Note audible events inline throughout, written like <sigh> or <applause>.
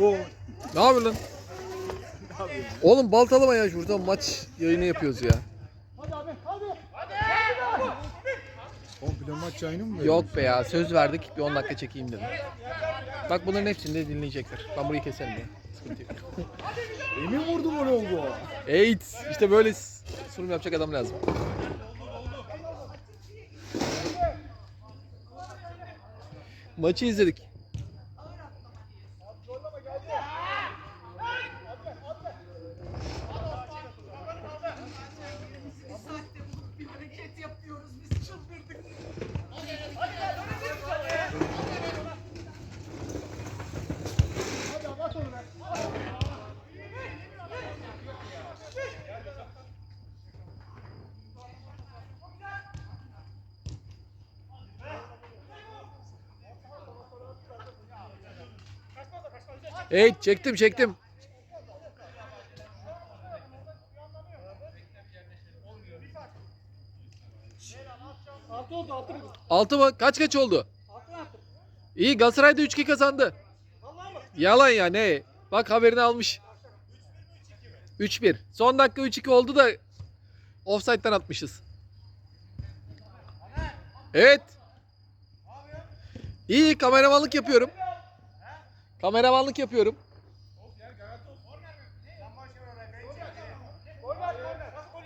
Gol. Ne yapıyorsun lan? Oğlum baltalama ya şurada maç yayını yapıyoruz ya. Komple maç yayını mı? Yok be ya söz verdik bir 10 dakika çekeyim dedim. Bak bunların hepsini de dinleyecekler. Ben burayı keserim ya. Sıkıntı yok. Emin vurdum onu oldu. Eğit işte böyle sunum yapacak adam lazım. Maçı izledik. Eğit çektim çektim. Altı oldu altı? Altı mı? Kaç kaç oldu? İyi Galatasaray da 3-2 kazandı. Yalan ya ne? Bak haberini almış. 3-1. Son dakika 3-2 oldu da offside'den atmışız. Evet. İyi kameramanlık yapıyorum. Kameramanlık yapıyorum.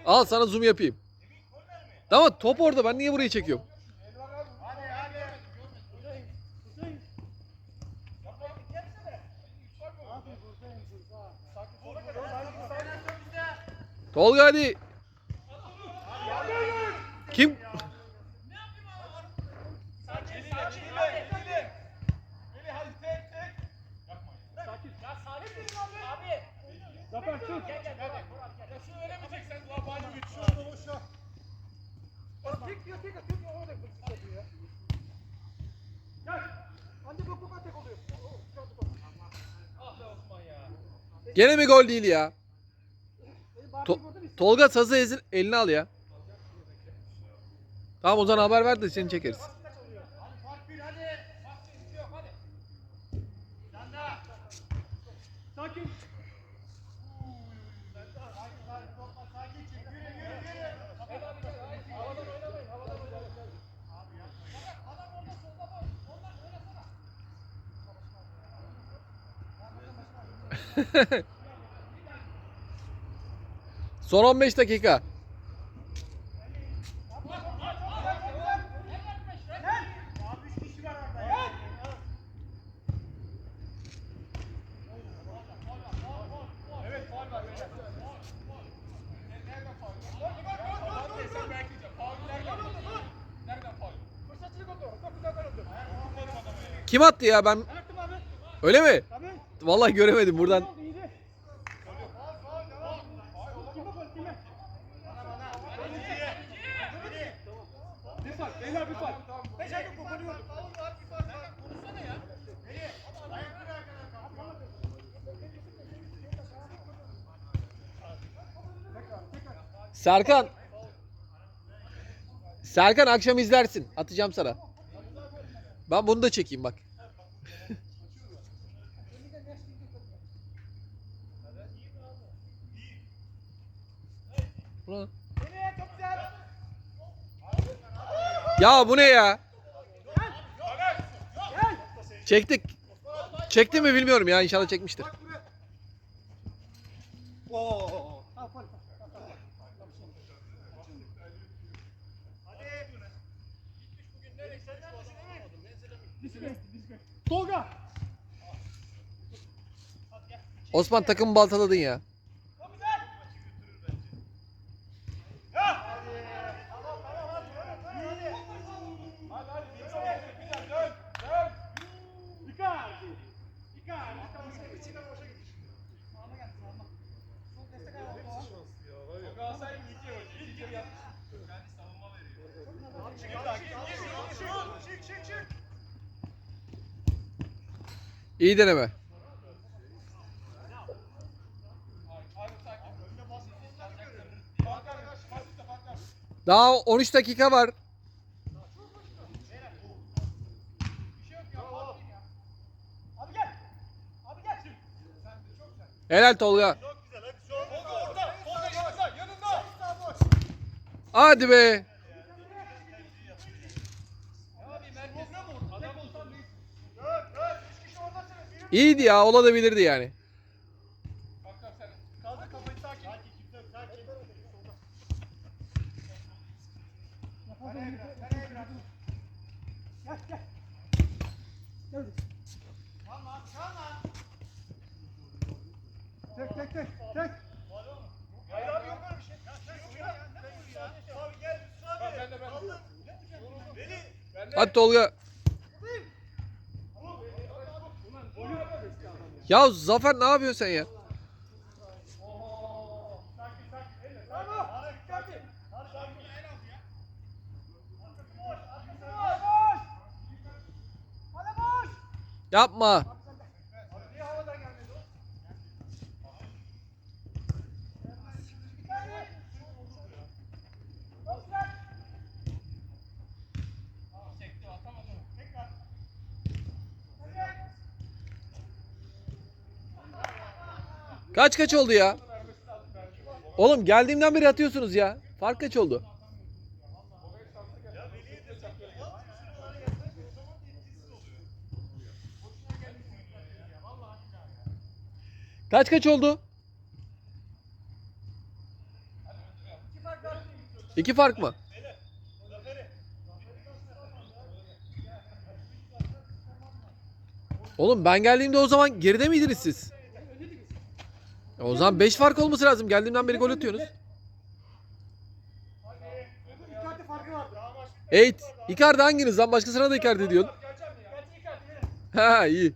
Al sana zoom yapayım. Tamam top orada ben niye burayı çekiyorum? Tolga hadi. Kim? Zafer tut. Tek diyor tek atıyor. O da atıyor ya. Gel. Anca bak bak tek oluyor. Gene mi gol değil ya? To- Tolga sazı ezin eline al ya. Tamam o zaman haber ver de seni çekeriz. <laughs> Son 15 dakika. Kim attı ya ben? Öyle mi? Vallahi göremedim buradan. Serkan. Serkan akşam izlersin. Atacağım sana. Ben bunu da çekeyim bak. Ya bu ne ya? Çektik. Çekti mi bilmiyorum ya inşallah çekmiştir. Osman takımı baltaladın ya. Icardi. Icardi. Icardi. İçine boşa gitti. Sağına geldi sağına. Sol destek ayağı oldu. Çık çık çık. İyi deneme. Daha 13 dakika var. Abi gel. Abi gel. Helal Tolga. Hadi be. Abi merkez ne vurdu? Adam olsan büyük. Dört dört. Üç kişi oradasınız. Yürü. İyiydi ya olabilirdi yani. Bak bak sen. Kaldır kafayı sakin. Sakin kimse yok sakin. Kaleye biraz. Kaleye biraz. Gel gel. Gel. Kalma kalma. Tek tek tek tek. Hayır abi yok öyle bir şey. Ya sen yok ya. Ne bu ya? Abi gel Yusuf abi. Ben de ben. Aldım. Veli. Hadi Tolga. Ya Zafer ne yapıyorsun sen ya? Sakin sakin. Elle. Bravo. Dikkatli. Sakin. El al ya. Arkası boş. Arkası boş. Hadi boş. Yapma. Niye havadan gelmedi o? Çekti atamadı. Tekrar. Kaç kaç oldu ya? Oğlum geldiğimden beri atıyorsunuz ya. Fark kaç oldu? Kaç kaç oldu? İki fark mı? Oğlum ben geldiğimde o zaman geride miydiniz siz? O zaman 5 fark olması lazım. Geldiğimden beri gol atıyorsunuz. Eight. Icardi hanginiz lan? Başkasına da Icardi diyorsun. Ha iyi.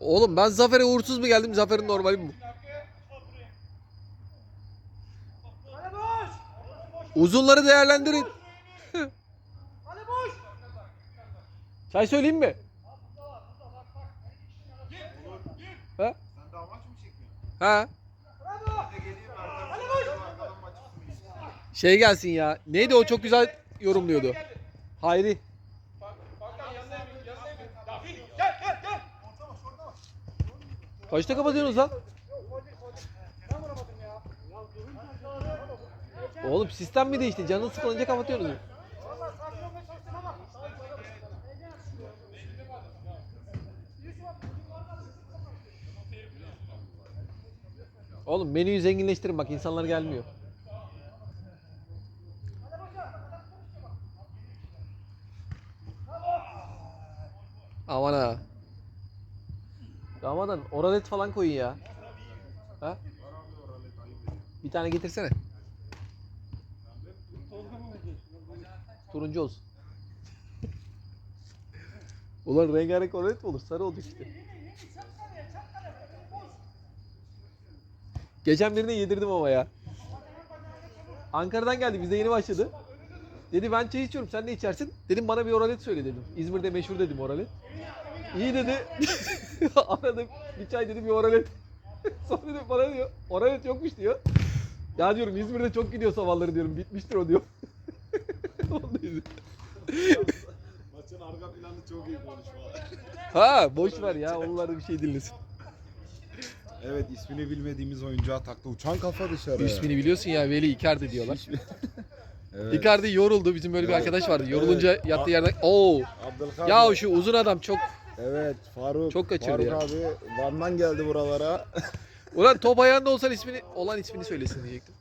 Oğlum ben Zafer'e uğursuz mu geldim? Zafer'in normali bu? Arkaya. Al buraya. Hadi boş. Uzunları değerlendirin. Çay söyleyeyim mi? Ha? Ha? Şey gelsin ya. Neydi o çok güzel yorumluyordu. Hayri. Kaçta kapatıyorsunuz lan? Oğlum sistem mi değişti? Canın sıkılınca ama. Oğlum menüyü zenginleştirin bak insanlar gelmiyor. Aman ha. Ramadan oralet falan koyun ya. Ha? Bir tane getirsene. Turuncu olsun. Ulan rengarenk oralet mi olur? Sarı oldu işte. Geçen birine yedirdim ama ya. Ankara'dan geldi bize yeni başladı. Dedi ben çay içiyorum sen ne içersin? Dedim bana bir oralet söyle dedim. İzmir'de meşhur dedim oralet. İyi dedi. <laughs> Aradım bir çay dedim bir oralet. <laughs> Sonra dedim bana diyor oralet yokmuş diyor. Ya diyorum İzmir'de çok gidiyor sabahları diyorum bitmiştir o diyor. Dedi. Maçın arka planı çok iyi konuşma. ha boş ver ya onlar bir şey dinlesin. Evet ismini bilmediğimiz oyuncu atakta uçan kafa dışarı. İsmini biliyorsun ya Veli Icardi diyorlar. <laughs> Evet. Icardi yoruldu. Bizim böyle bir arkadaş vardı. Yorulunca Evet. yattığı yerden Oo. Abdülkadir. Ya şu uzun adam çok Evet Faruk. Çok kaçırdı Faruk abi Van'dan geldi buralara. <laughs> Ulan top ayağında olsan ismini olan ismini söylesin diyecektim.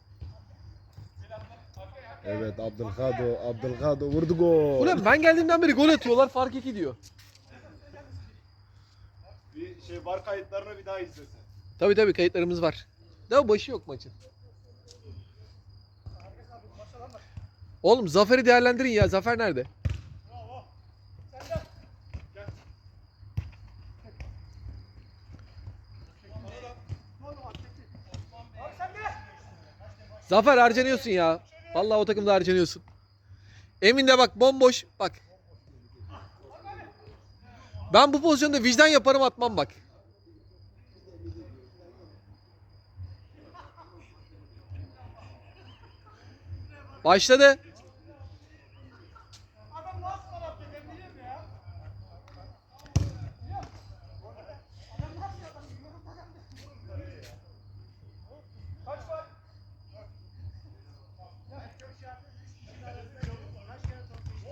Evet Abdülkadir. Abdülkadir vurdu gol. Ulan ben geldiğimden beri gol atıyorlar fark 2 diyor. Bir şey var kayıtlarını bir daha izlesin. Tabi tabi kayıtlarımız var. Daha başı yok maçın. Oğlum Zafer'i değerlendirin ya. Zafer nerede? Zafer harcanıyorsun ya. Vallahi o takımda harcanıyorsun. Emin de bak bomboş. Bak. Ben bu pozisyonda vicdan yaparım atmam bak. Başladı.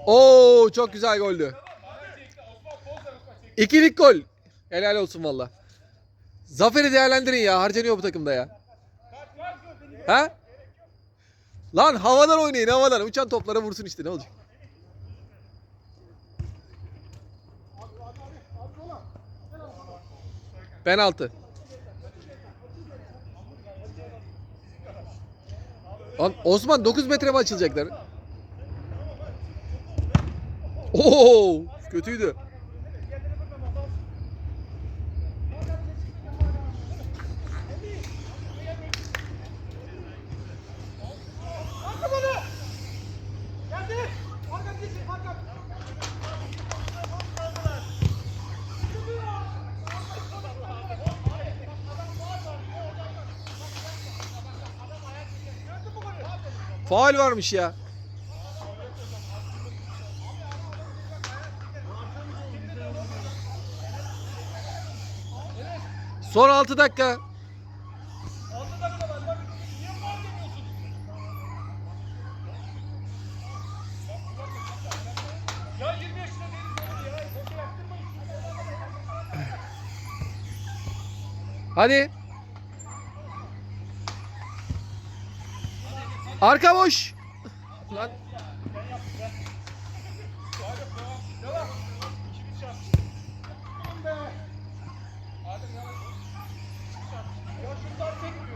Oo çok güzel goldü. İkilik gol. Helal olsun valla. Zaferi değerlendirin ya. Harcanıyor bu takımda ya. Ha? Lan havadan oynayın havadan. Uçan toplara vursun işte ne olacak? Penaltı. Osman 9 metre mi açılacaklar? Oo, kötüydü. Arka bunu! Geldi! Arka gitsin, arka! Faal varmış ya. Son 6 dakika. Ya 20 yaşında değiliz ya. Koşu yaptırmayın. Hadi. Arka boş. Lan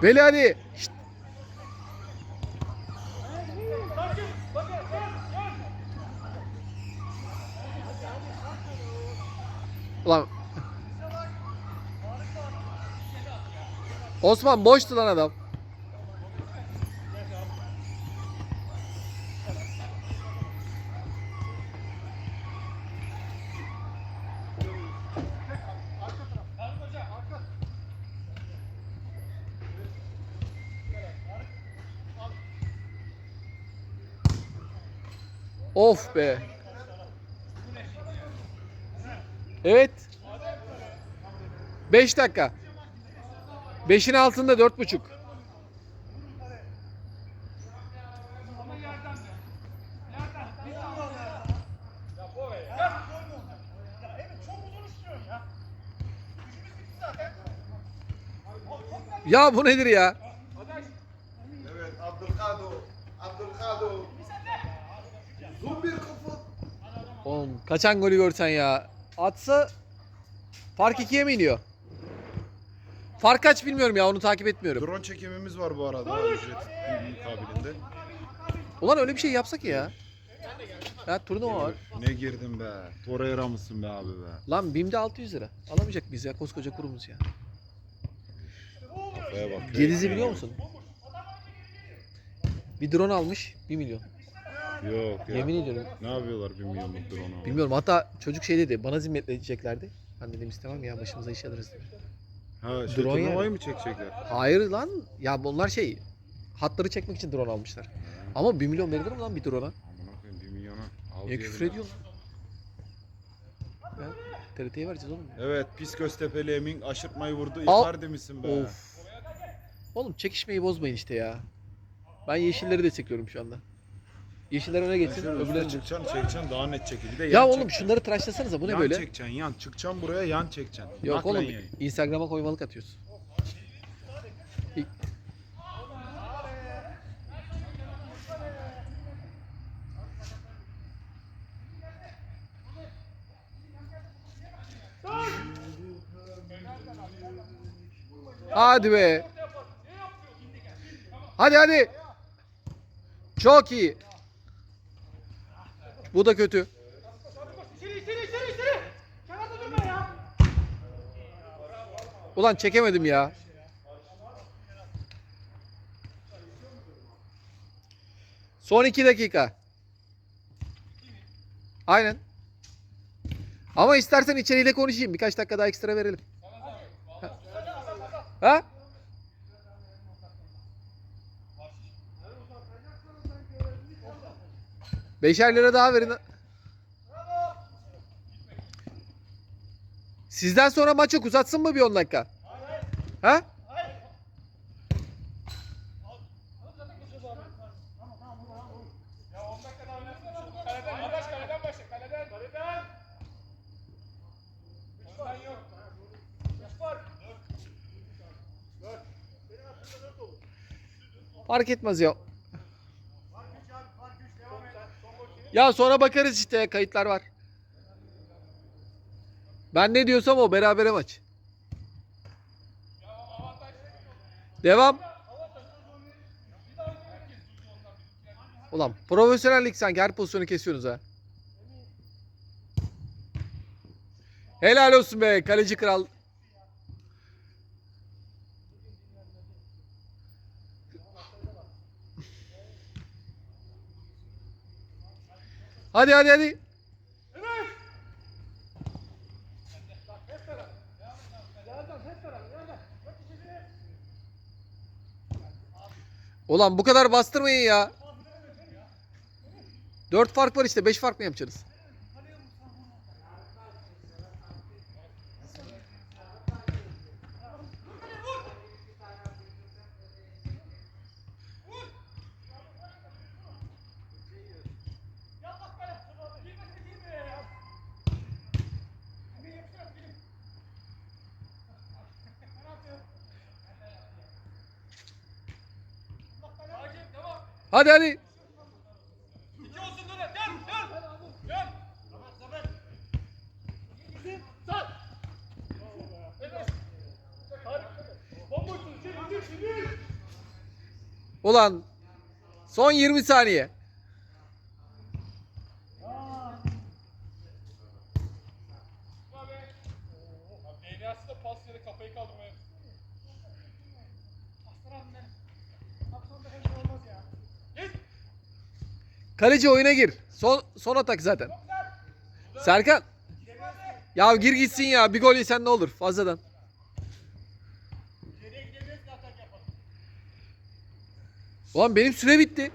Veli hadi. Şşt. Ulan. Osman boştu lan adam. Of be. Evet. 5 dakika. 5'in altında 4,5. Ya bu nedir ya? Evet Abdülkado. Abdülkado. Zoom bir kafa. Oğlum kaçan golü görsen ya. Atsa fark ikiye mi iniyor? Fark kaç bilmiyorum ya onu takip etmiyorum. Drone çekimimiz var bu arada ücret mukabilinde. Ulan öyle bir şey yapsak ya. Ya turnuva var. Ne girdin be. Torreira mısın be abi be. Lan BİM'de 600 lira. Alamayacak mıyız ya koskoca kurumuz ya. Kafaya bak. Gediz'i biliyor musun? Bir drone almış 1 milyon. Yok ya. Yemin ediyorum. Ne yapıyorlar bir milyonluk drone'a? Bilmiyorum hatta çocuk şey dedi bana zimmetleyeceklerdi. Ben dedim istemem ya başımıza iş alırız. Ha şey Drone turnuvayı yani. mı çekecekler? Hayır lan ya bunlar şey hatları çekmek için drone almışlar. Ama 1 milyon verilir mi lan bir drone'a? Amına koyayım bir milyona. Al Niye diye küfür bile. ediyorsun? Ya, TRT'ye vereceğiz oğlum. Evet pis Göztepe'li Emin aşırtmayı vurdu. Al. Misin be? Of. Oğlum çekişmeyi bozmayın işte ya. Ben yeşilleri destekliyorum şu anda. Yeşiller öne geçsin. Üstüne Öbürleri... çıkacaksın çekeceksin daha net çekil. Bir de Ya yan oğlum çekeceksin. şunları tıraşlasanıza bu ne yan böyle? çekeceksin yan. Çıkacaksın buraya yan çekeceksin. Yok Naklen oğlum yayın. Instagram'a koymalık atıyorsun. İlk- Hadi be. Hadi hadi. Çok iyi. Bu da kötü. Ulan çekemedim ya. Son iki dakika. Aynen. Ama istersen içeriyle konuşayım. Birkaç dakika daha ekstra verelim. Ha? Beşer lira daha verin. Sizden sonra maç yok. Uzatsın mı bir 10 dakika? Ha? Ya 10 dakika daha Ya sonra bakarız işte kayıtlar var. Ben ne diyorsam o berabere maç. Devam. Ulan profesyonellik sanki her pozisyonu kesiyorsunuz ha. Helal olsun be kaleci kral. Hadi hadi hadi. Ulan bu kadar bastırmayın ya. 4 fark var işte 5 fark mı yapacaksınız? Yallah kale. Girmesin girme ya. Bir yapıştır, bir. Penaltı. Allah kale. Hakim devam. Hadi hadi. İki olsun döner. Dön, dön. Dön. Zafer, Zafer. Bizim, sağ. Evet. Harika. Bomboşsun, çevir, çevir, çevir. Ulan son 20 saniye. Abi. Abi DNA'sı da pas ya da kafayı kaldırmaya. Aslan abi ben. Akşam da her şey olmaz ya. Git. Kaleci oyuna gir. Son son atak zaten. Serkan. Ya gir gitsin ya. Bir gol yesen ne olur fazladan. Ulan benim süre bitti.